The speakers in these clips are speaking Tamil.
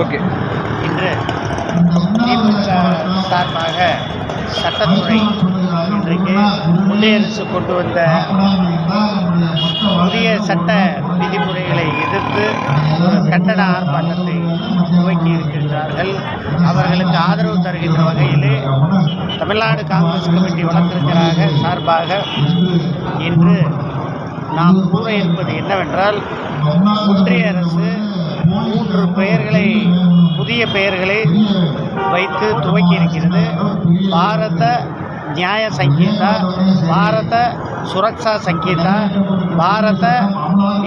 ஓகே. இன்று திமுக சார்பாக சட்டத்துறை இன்றைக்கு ஒன்றிய அரசு கொண்டு வந்த புதிய சட்ட விதிமுறைகளை எதிர்த்து ஒரு கண்டன ஆர்ப்பாட்டத்தை துவக்கி இருக்கின்றார்கள். அவர்களுக்கு ஆதரவு தருகின்ற வகையிலே தமிழ்நாடு காங்கிரஸ் கமிட்டி வளர்த்திருக்கிறாக சார்பாக இன்று நாம் கூற இருப்பது என்னவென்றால் ஒன்றிய அரசு மூன்று பெயர்களை புதிய பெயர்களை வைத்து துவக்கி இருக்கிறது பாரத நியாய சங்கீதா பாரத சுரக்ஷா சங்கீதா பாரத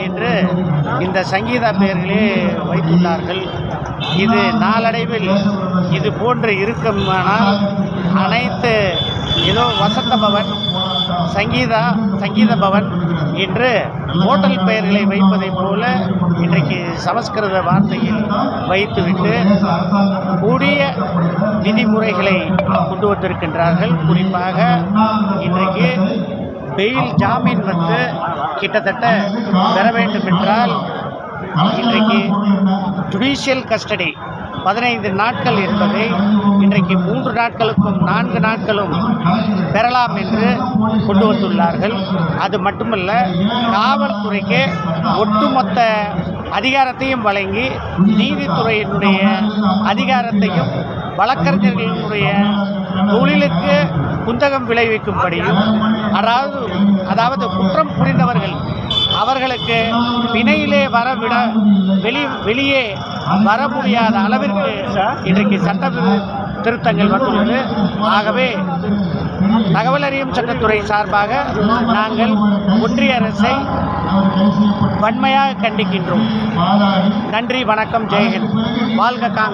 என்று இந்த சங்கீதா பெயர்களே வைத்துள்ளார்கள். இது நாளடைவில் இது போன்று இருக்குமானால் அனைத்து ஏதோ வசந்த பவன் சங்கீதா சங்கீத பவன் என்று ஹோட்டல் பெயர்களை வைப்பதைப் போல இன்றைக்கு சமஸ்கிருத வார்த்தையில் வைத்துவிட்டு கூடிய விதிமுறைகளை கொண்டு வந்திருக்கின்றார்கள். குறிப்பாக இன்றைக்கு பெயில் ஜாமீன் வந்து கிட்டத்தட்ட பெற வேண்டும் என்றால் இன்றைக்கு ஜுடிஷியல் கஸ்டடி பதினைந்து நாட்கள் என்பதை இன்றைக்கு மூன்று நாட்களுக்கும் நான்கு நாட்களும் பெறலாம் என்று கொண்டு வந்துள்ளார்கள். அது மட்டுமல்ல காவல்துறைக்கு ஒட்டுமொத்த அதிகாரத்தையும் வழங்கி நீதித்துறையினுடைய அதிகாரத்தையும் வழக்கறிஞர்களினுடைய தொழிலுக்கு குந்தகம் விளைவிக்கும்படியும் அதாவது அதாவது அவர்களுக்கு பிணையிலே வரவிட வெளி வெளியே வர முடியாத அளவிற்கு இன்றைக்கு சட்ட திருத்தங்கள் வந்துள்ளது. ஆகவே தகவல் அறியும் சட்டத்துறை சார்பாக நாங்கள் ஒன்றிய அரசை வன்மையாக கண்டிக்கின்றோம். நன்றி வணக்கம் ஜெயஹிந்த் வாழ்க காங்கிரஸ்.